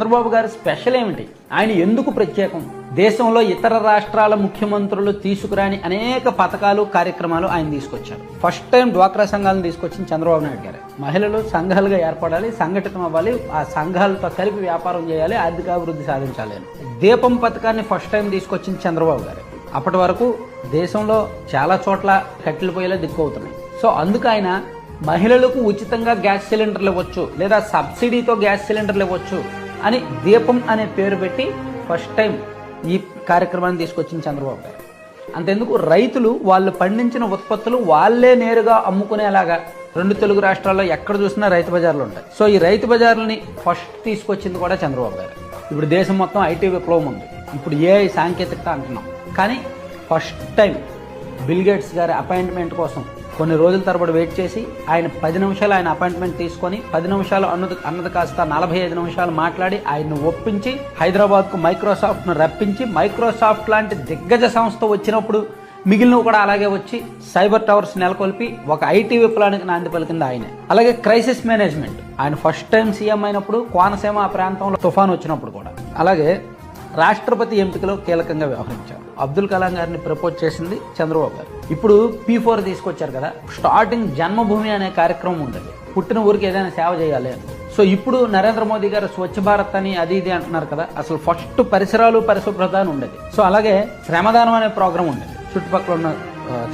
చంద్రబాబు గారి స్పెషల్ ఏమిటి? ఆయన ఎందుకు ప్రత్యేకం? దేశంలో ఇతర రాష్ట్రాల ముఖ్యమంత్రులు తీసుకురాని అనేక పథకాలు కార్యక్రమాలు ఆయన తీసుకొచ్చారు. ఫస్ట్ టైం డ్వాక్రా సంఘాలను తీసుకొచ్చిన చంద్రబాబు నాయుడు గారు. మహిళలు సంఘాలుగా ఏర్పడాలి సంఘటితం అవ్వాలి ఆ సంఘాలతో కలిపి వ్యాపారం చేయాలి ఆర్థికాభివృద్ధి సాధించాలి అని. దీపం పథకాన్ని ఫస్ట్ టైం తీసుకొచ్చింది చంద్రబాబు గారు. అప్పటి వరకు దేశంలో చాలా చోట్ల కట్టెలు పోయేలా సో అందుకు ఆయన మహిళలకు ఉచితంగా గ్యాస్ సిలిండర్లు ఇవ్వచ్చు లేదా సబ్సిడీతో గ్యాస్ సిలిండర్లు ఇవ్వచ్చు అని దీపం అనే పేరు పెట్టి ఫస్ట్ టైం ఈ కార్యక్రమాన్ని తీసుకొచ్చింది చంద్రబాబు గారు. అంతెందుకు రైతులు వాళ్ళు పండించిన ఉత్పత్తులు వాళ్ళే నేరుగా అమ్ముకునేలాగా రెండు తెలుగు రాష్ట్రాల్లో ఎక్కడ చూసినా రైతు బజార్లు ఉంటాయి. సో ఈ రైతు బజార్లని ఫస్ట్ తీసుకొచ్చింది కూడా చంద్రబాబు గారు. ఇప్పుడు దేశం మొత్తం ఐటీ విప్లవం ఉంది. ఇప్పుడు ఏ సాంకేతికత అంటున్నాం. కానీ ఫస్ట్ టైం బిల్గేట్స్ గారి అపాయింట్మెంట్ కోసం కొన్ని రోజుల తరబడి వెయిట్ చేసి ఆయన పది నిమిషాలు ఆయన అపాయింట్మెంట్ తీసుకొని పది నిమిషాలు అన్నది అన్నది కాస్త నలభై ఐదు నిమిషాలు మాట్లాడి ఆయన్ని ఒప్పించి హైదరాబాద్కు మైక్రోసాఫ్ట్ను రప్పించి మైక్రోసాఫ్ట్ లాంటి దిగ్గజ సంస్థ వచ్చినప్పుడు మిగిలినవి కూడా అలాగే వచ్చి సైబర్ టవర్స్ నెలకొల్పి ఒక ఐటీ విప్లవానికి నాంది పలికింది ఆయన. అలాగే క్రైసిస్ మేనేజ్మెంట్. ఆయన ఫస్ట్ టైం సీఎం అయినప్పుడు కోనసీమ ఆ ప్రాంతంలో తుఫాన్ వచ్చినప్పుడు కూడా. అలాగే రాష్ట్రపతి ఎంపికలో కీలకంగా వ్యవహరించారు. అబ్దుల్ కలాం గారిని ప్రపోజ్ చేసింది చంద్రబాబు గారు. ఇప్పుడు పీ ఫోర్ తీసుకొచ్చారు కదా స్టార్టింగ్ జన్మభూమి అనే కార్యక్రమం ఉండదు పుట్టిన ఊరికి ఏదైనా సేవ చేయాలి అని. సో ఇప్పుడు నరేంద్ర మోదీ గారు స్వచ్ఛ భారత్ అని అది ఇది అంటున్నారు కదా అసలు ఫస్ట్ పరిసరాలు పరిశుభ్రత అని ఉండేది. సో అలాగే శ్రమదానం అనే ప్రోగ్రాం ఉండేది. చుట్టుపక్కల ఉన్న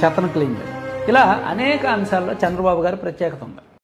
చెత్తను క్లీన్ చేయడం ఇలా అనేక అంశాల్లో చంద్రబాబు గారి ప్రత్యేకత ఉంది